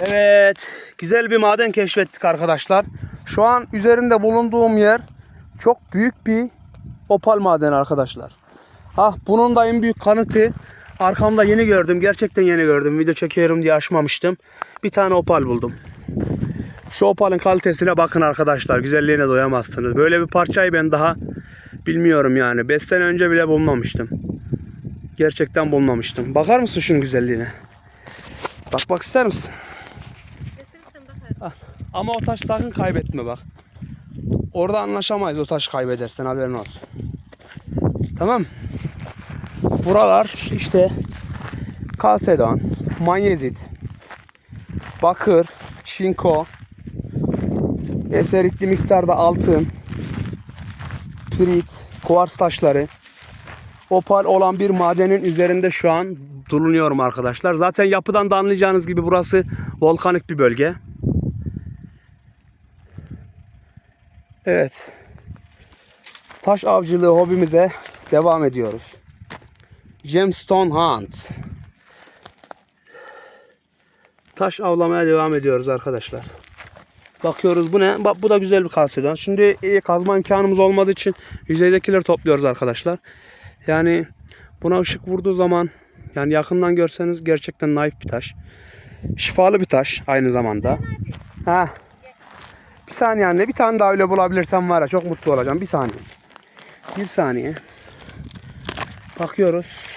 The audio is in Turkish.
Evet, güzel bir maden keşfettik arkadaşlar. Şu an üzerinde bulunduğum yer çok büyük bir opal madeni arkadaşlar. Ah bunun da en büyük kanıtı arkamda yeni gördüm. Gerçekten yeni gördüm. Video çekiyorum diye açmamıştım. Bir tane opal buldum. Şu opalın kalitesine bakın arkadaşlar. Güzelliğine doyamazsınız. Böyle bir parçayı ben daha bilmiyorum yani. 5 sene önce bile bulmamıştım. Gerçekten bulmamıştım. Bakar mısın şunun güzelliğine? Bakmak ister misin? Ama o taş sakın kaybetme bak. Orada anlaşamayız o taş kaybedersen haberin olsun. Tamam. Buralar işte kalsedon, manyezit, bakır, çinko, eseritli miktarda altın, pirit, kuvars taşları, opal olan bir madenin üzerinde şu an bulunuyorum arkadaşlar. Zaten yapıdan da anlayacağınız gibi burası volkanik bir bölge. Evet. Taş avcılığı hobimize devam ediyoruz. Gemstone Hunt. Taş avlamaya devam ediyoruz arkadaşlar. Bakıyoruz bu ne? Bak bu da güzel bir kalsiyum. Şimdi e, kazma imkanımız olmadığı için yüzeydekileri topluyoruz arkadaşlar. Yani buna ışık vurduğu zaman yani yakından görseniz gerçekten naif bir taş. Şifalı bir taş aynı zamanda. Ha. Bir saniye anne. Bir tane daha öyle bulabilirsem var ya çok mutlu olacağım. Bir saniye. Bir saniye. Bakıyoruz.